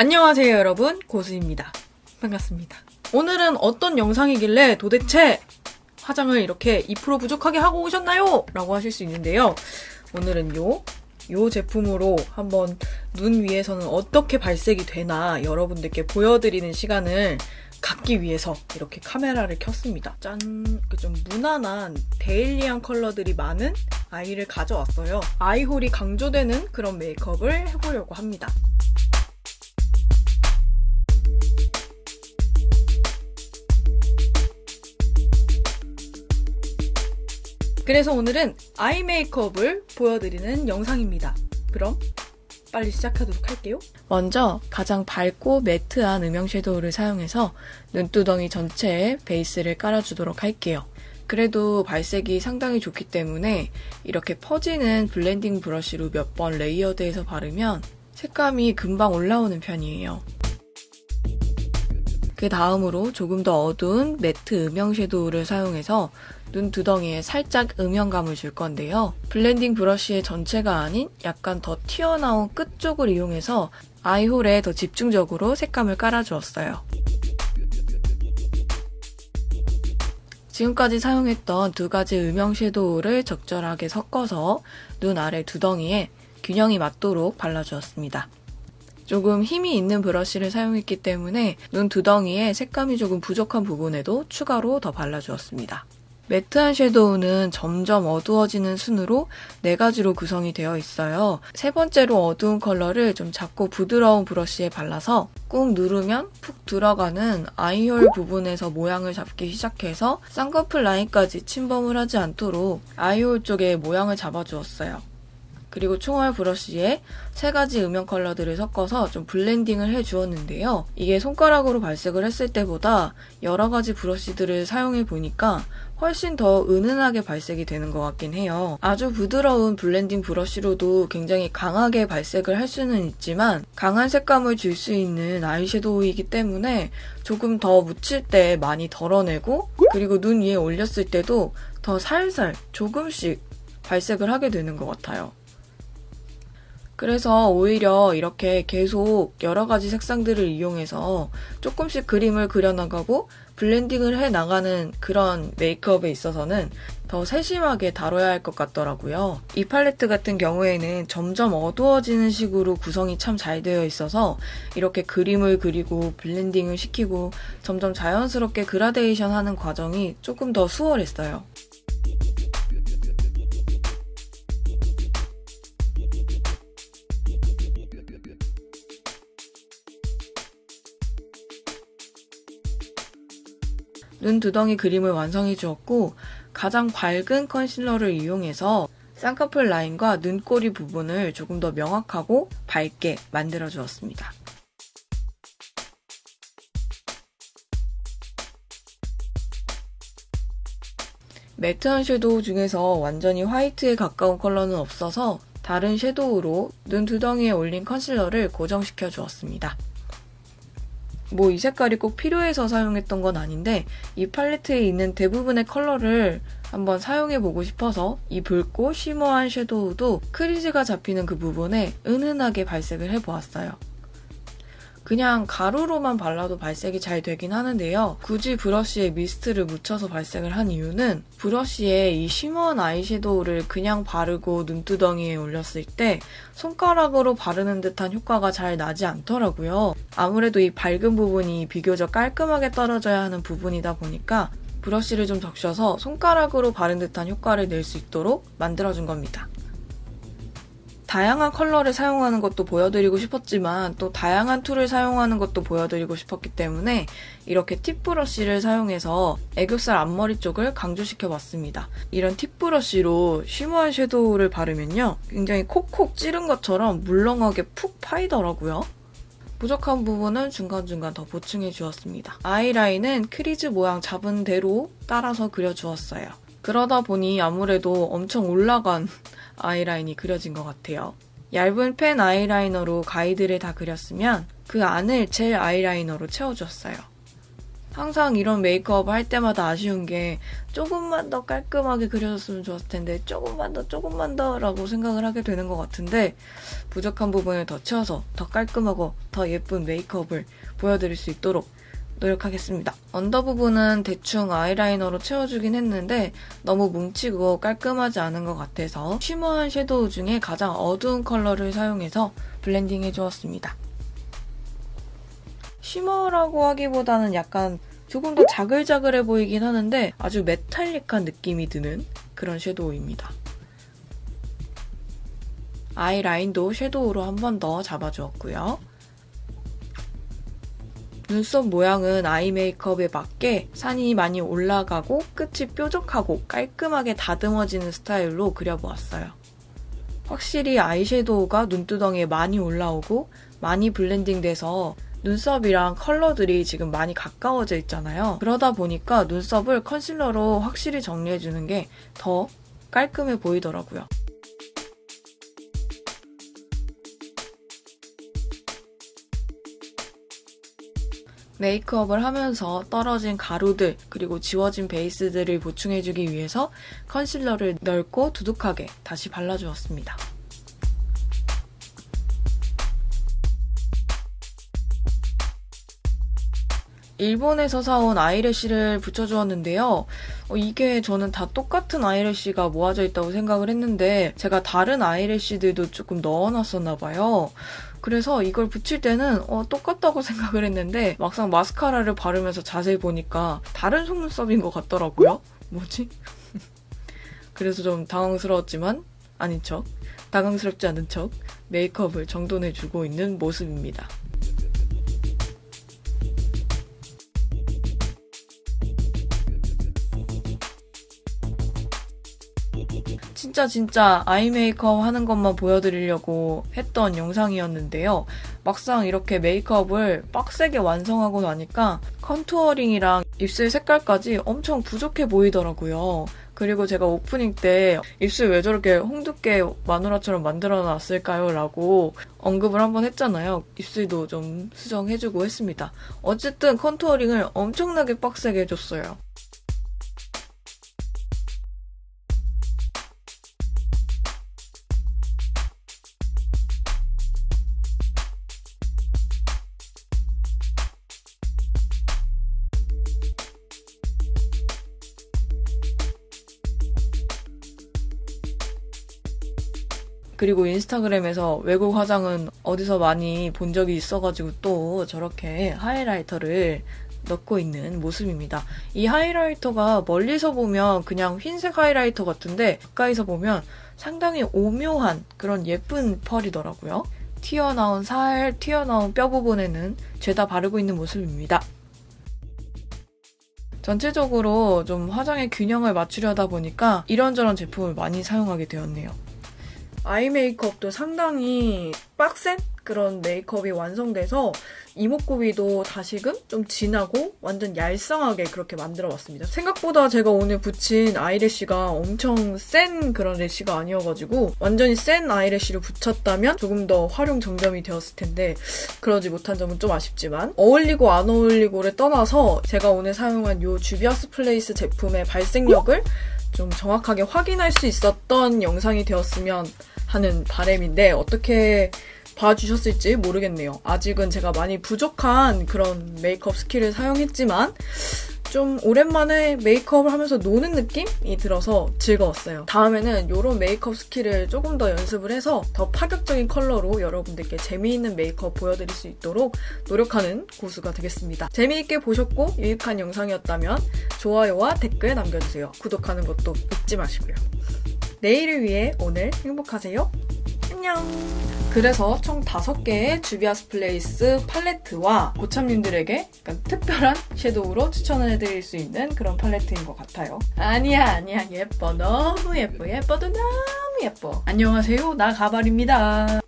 안녕하세요 여러분 고수입니다. 반갑습니다. 오늘은 어떤 영상이길래 도대체 화장을 이렇게 2% 부족하게 하고 오셨나요? 라고 하실 수 있는데요. 오늘은요, 요 제품으로 한번 눈 위에서는 어떻게 발색이 되나 여러분들께 보여드리는 시간을 갖기 위해서 이렇게 카메라를 켰습니다. 짠! 그좀 무난한 데일리한 컬러들이 많은 아이를 가져왔어요. 아이홀이 강조되는 그런 메이크업을 해보려고 합니다. 그래서 오늘은 아이 메이크업을 보여드리는 영상입니다. 그럼 빨리 시작하도록 할게요. 먼저 가장 밝고 매트한 음영 섀도우를 사용해서 눈두덩이 전체에 베이스를 깔아주도록 할게요. 그래도 발색이 상당히 좋기 때문에 이렇게 퍼지는 블렌딩 브러쉬로 몇 번 레이어드해서 바르면 색감이 금방 올라오는 편이에요. 그 다음으로 조금 더 어두운 매트 음영 섀도우를 사용해서 눈 두덩이에 살짝 음영감을 줄 건데요. 블렌딩 브러쉬의 전체가 아닌 약간 더 튀어나온 끝 쪽을 이용해서 아이홀에 더 집중적으로 색감을 깔아주었어요. 지금까지 사용했던 두 가지 음영 섀도우를 적절하게 섞어서 눈 아래 두덩이에 균형이 맞도록 발라주었습니다. 조금 힘이 있는 브러쉬를 사용했기 때문에 눈 두덩이에 색감이 조금 부족한 부분에도 추가로 더 발라주었습니다. 매트한 섀도우는 점점 어두워지는 순으로 네 가지로 구성이 되어 있어요. 세 번째로 어두운 컬러를 좀 작고 부드러운 브러쉬에 발라서 꾹 누르면 푹 들어가는 아이홀 부분에서 모양을 잡기 시작해서 쌍꺼풀 라인까지 침범을 하지 않도록 아이홀 쪽에 모양을 잡아주었어요. 그리고 총알 브러쉬에 세 가지 음영 컬러들을 섞어서 좀 블렌딩을 해 주었는데요. 이게 손가락으로 발색을 했을 때보다 여러 가지 브러쉬들을 사용해 보니까 훨씬 더 은은하게 발색이 되는 것 같긴 해요. 아주 부드러운 블렌딩 브러쉬로도 굉장히 강하게 발색을 할 수는 있지만 강한 색감을 줄 수 있는 아이섀도우이기 때문에 조금 더 묻힐 때 많이 덜어내고 그리고 눈 위에 올렸을 때도 더 살살 조금씩 발색을 하게 되는 것 같아요. 그래서 오히려 이렇게 계속 여러 가지 색상들을 이용해서 조금씩 그림을 그려나가고 블렌딩을 해 나가는 그런 메이크업에 있어서는 더 세심하게 다뤄야 할 것 같더라고요. 이 팔레트 같은 경우에는 점점 어두워지는 식으로 구성이 참 잘 되어 있어서 이렇게 그림을 그리고 블렌딩을 시키고 점점 자연스럽게 그라데이션 하는 과정이 조금 더 수월했어요. 눈 두덩이 그림을 완성해 주었고 가장 밝은 컨실러를 이용해서 쌍꺼풀 라인과 눈꼬리 부분을 조금 더 명확하고 밝게 만들어 주었습니다. 매트 한 섀도우 중에서 완전히 화이트에 가까운 컬러는 없어서 다른 섀도우로 눈 두덩이에 올린 컨실러를 고정시켜 주었습니다. 뭐 이 색깔이 꼭 필요해서 사용했던 건 아닌데 이 팔레트에 있는 대부분의 컬러를 한번 사용해보고 싶어서 이 붉고 쉬머한 섀도우도 크리즈가 잡히는 그 부분에 은은하게 발색을 해보았어요. 그냥 가루로만 발라도 발색이 잘 되긴 하는데요. 굳이 브러쉬에 미스트를 묻혀서 발색을 한 이유는 브러쉬에 이 쉬머한 아이섀도우를 그냥 바르고 눈두덩이에 올렸을 때 손가락으로 바르는 듯한 효과가 잘 나지 않더라고요. 아무래도 이 밝은 부분이 비교적 깔끔하게 떨어져야 하는 부분이다 보니까 브러쉬를 좀 적셔서 손가락으로 바른 듯한 효과를 낼 수 있도록 만들어준 겁니다. 다양한 컬러를 사용하는 것도 보여드리고 싶었지만 또 다양한 툴을 사용하는 것도 보여드리고 싶었기 때문에 이렇게 팁 브러쉬를 사용해서 애교살 앞머리 쪽을 강조시켜 봤습니다. 이런 팁 브러쉬로 쉬머한 섀도우를 바르면요. 굉장히 콕콕 찌른 것처럼 물렁하게 푹 파이더라고요. 부족한 부분은 중간중간 더 보충해 주었습니다. 아이라인은 크리즈 모양 잡은 대로 따라서 그려주었어요. 그러다 보니 아무래도 엄청 올라간 아이라인이 그려진 것 같아요. 얇은 펜 아이라이너로 가이드를 다 그렸으면 그 안을 젤 아이라이너로 채워줬어요. 항상 이런 메이크업을 할 때마다 아쉬운 게 조금만 더 깔끔하게 그려졌으면 좋았을 텐데 조금만 더 조금만 더 라고 생각을 하게 되는 것 같은데 부족한 부분을 더 채워서 더 깔끔하고 더 예쁜 메이크업을 보여드릴 수 있도록 노력하겠습니다. 언더 부분은 대충 아이라이너로 채워주긴 했는데 너무 뭉치고 깔끔하지 않은 것 같아서 쉬머한 섀도우 중에 가장 어두운 컬러를 사용해서 블렌딩 해주었습니다. 쉬머라고 하기보다는 약간 조금 더 자글자글해 보이긴 하는데 아주 메탈릭한 느낌이 드는 그런 섀도우입니다. 아이라인도 섀도우로 한 번 더 잡아주었고요. 눈썹 모양은 아이 메이크업에 맞게 산이 많이 올라가고 끝이 뾰족하고 깔끔하게 다듬어지는 스타일로 그려보았어요. 확실히 아이섀도우가 눈두덩이에 많이 올라오고 많이 블렌딩돼서 눈썹이랑 컬러들이 지금 많이 가까워져 있잖아요. 그러다 보니까 눈썹을 컨실러로 확실히 정리해주는 게 더 깔끔해 보이더라고요. 메이크업을 하면서 떨어진 가루들 그리고 지워진 베이스들을 보충해주기 위해서 컨실러를 넓고 두둑하게 다시 발라주었습니다. 일본에서 사온 아이래쉬를 붙여주었는데요. 어, 이게 저는 다 똑같은 아이래쉬가 모아져 있다고 생각을 했는데 제가 다른 아이래쉬들도 조금 넣어놨었나 봐요. 그래서 이걸 붙일 때는 어, 똑같다고 생각을 했는데 막상 마스카라를 바르면서 자세히 보니까 다른 속눈썹인 것 같더라고요. 뭐지? 그래서 좀 당황스러웠지만 아닌 척, 당황스럽지 않은 척 메이크업을 정돈해주고 있는 모습입니다. 진짜 진짜 아이 메이크업 하는 것만 보여드리려고 했던 영상이었는데요. 막상 이렇게 메이크업을 빡세게 완성하고 나니까 컨투어링이랑 입술 색깔까지 엄청 부족해 보이더라고요. 그리고 제가 오프닝 때 입술 왜 저렇게 홍두깨 마누라처럼 만들어 놨을까요? 라고 언급을 한번 했잖아요. 입술도 좀 수정해주고 했습니다. 어쨌든 컨투어링을 엄청나게 빡세게 해줬어요. 그리고 인스타그램에서 외국 화장은 어디서 많이 본 적이 있어가지고 또 저렇게 하이라이터를 넣고 있는 모습입니다. 이 하이라이터가 멀리서 보면 그냥 흰색 하이라이터 같은데 가까이서 보면 상당히 오묘한 그런 예쁜 펄이더라고요. 튀어나온 살, 튀어나온 뼈 부분에는 죄다 바르고 있는 모습입니다. 전체적으로 좀 화장의 균형을 맞추려다 보니까 이런저런 제품을 많이 사용하게 되었네요. 아이 메이크업도 상당히 빡센 그런 메이크업이 완성돼서 이목구비도 다시금 좀 진하고 완전 얄쌍하게 그렇게 만들어봤습니다. 생각보다 제가 오늘 붙인 아이래쉬가 엄청 센 그런 래쉬가 아니어가지고 완전히 센 아이래쉬를 붙였다면 조금 더 활용 정점이 되었을 텐데 그러지 못한 점은 좀 아쉽지만 어울리고 안 어울리고를 떠나서 제가 오늘 사용한 이 주비아스 플레이스 제품의 발색력을 좀 정확하게 확인할 수 있었던 영상이 되었으면 하는 바램인데 어떻게 봐주셨을지 모르겠네요. 아직은 제가 많이 부족한 그런 메이크업 스킬을 사용했지만 좀 오랜만에 메이크업을 하면서 노는 느낌이 들어서 즐거웠어요. 다음에는 이런 메이크업 스킬을 조금 더 연습을 해서 더 파격적인 컬러로 여러분들께 재미있는 메이크업 보여드릴 수 있도록 노력하는 고수가 되겠습니다. 재미있게 보셨고 유익한 영상이었다면 좋아요와 댓글 남겨주세요. 구독하는 것도 잊지 마시고요. 내일을 위해 오늘 행복하세요. 안녕! 그래서 총 5개의 주비아스 플레이스 팔레트와 고참님들에게 약간 특별한 섀도우로 추천을 해드릴 수 있는 그런 팔레트인 것 같아요. 아니야, 아니야. 예뻐. 너무 예뻐. 예뻐도 너무 예뻐. 안녕하세요. 나 가발입니다.